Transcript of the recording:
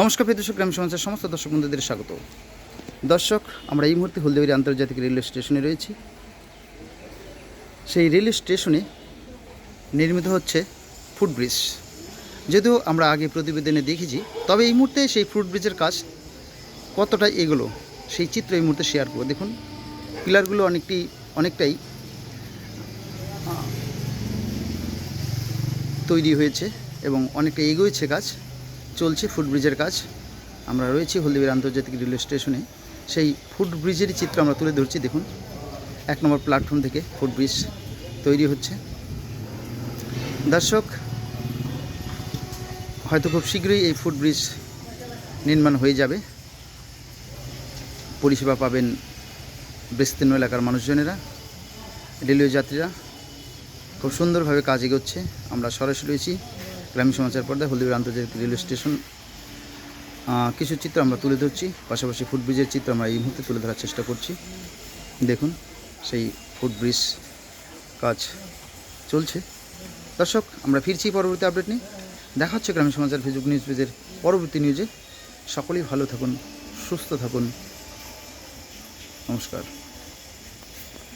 নমস্কার প্রিয় দর্শক গ্রাম সমাজের সমস্ত দর্শক বন্ধুদের স্বাগত। দর্শক, আমরা এই মুহূর্তে হলদিবাড়ি আন্তর্জাতিক রেলওয়ে স্টেশনে রয়েছি। সেই রেলওয়ে স্টেশনে নির্মিত হচ্ছে ফুটব্রিজ যদিও আমরা আগে প্রতিবেদনে দেখেছি, তবে এই মুহূর্তে সেই ফুটব্রিজের কাজ কতটা এগোলো, সেই চিত্র এই মুহূর্তে শেয়ার করব। দেখুন, পিলারগুলো অনেকটি, অনেকটাই তৈরি হয়েছে এবং অনেকটা এগোয়েছে কাজ। চলছে ফুটব্রিজের কাজ। আমরা রয়েছি হলদিবাড়ি আন্তর্জাতিক রেলওয়ে স্টেশনে। সেই ফুটব্রিজেরই চিত্র আমরা তুলে ধরছি, দেখুন। এক নম্বর প্ল্যাটফর্ম থেকে ফুটব্রিজ তৈরি হচ্ছে। দর্শক, হয়তো খুব শীঘ্রই এই ফুটব্রিজ নির্মাণ হয়ে যাবে। পরিষেবা পাবেন বিস্তীর্ণ এলাকার মানুষজনেরা, রেলওয়ে যাত্রীরা। খুব সুন্দরভাবে কাজ এগোচ্ছে। আমরা সরাসরি রয়েছি গ্রামীণ সমাচার পর্দায় হলদিবাড়ি আন্তর্জাতিক রেলওয়ে স্টেশন কিছু চিত্র আমরা তুলে ধরছি, পাশাপাশি ফুটব্রিজের চিত্র আমরা এই মুহূর্তে তুলে ধরার চেষ্টা করছি। দেখুন, সেই ফুটব্রিজ কাজ চলছে। দর্শক, আমরা ফিরছি পরবর্তী আপডেট নিয়ে। দেখা হচ্ছে গ্রামীণ সমাচার, ফেসবুক নিউজ পেজের পরবর্তী নিউজে। সকলেই ভালো থাকুন, সুস্থ থাকুন। নমস্কার।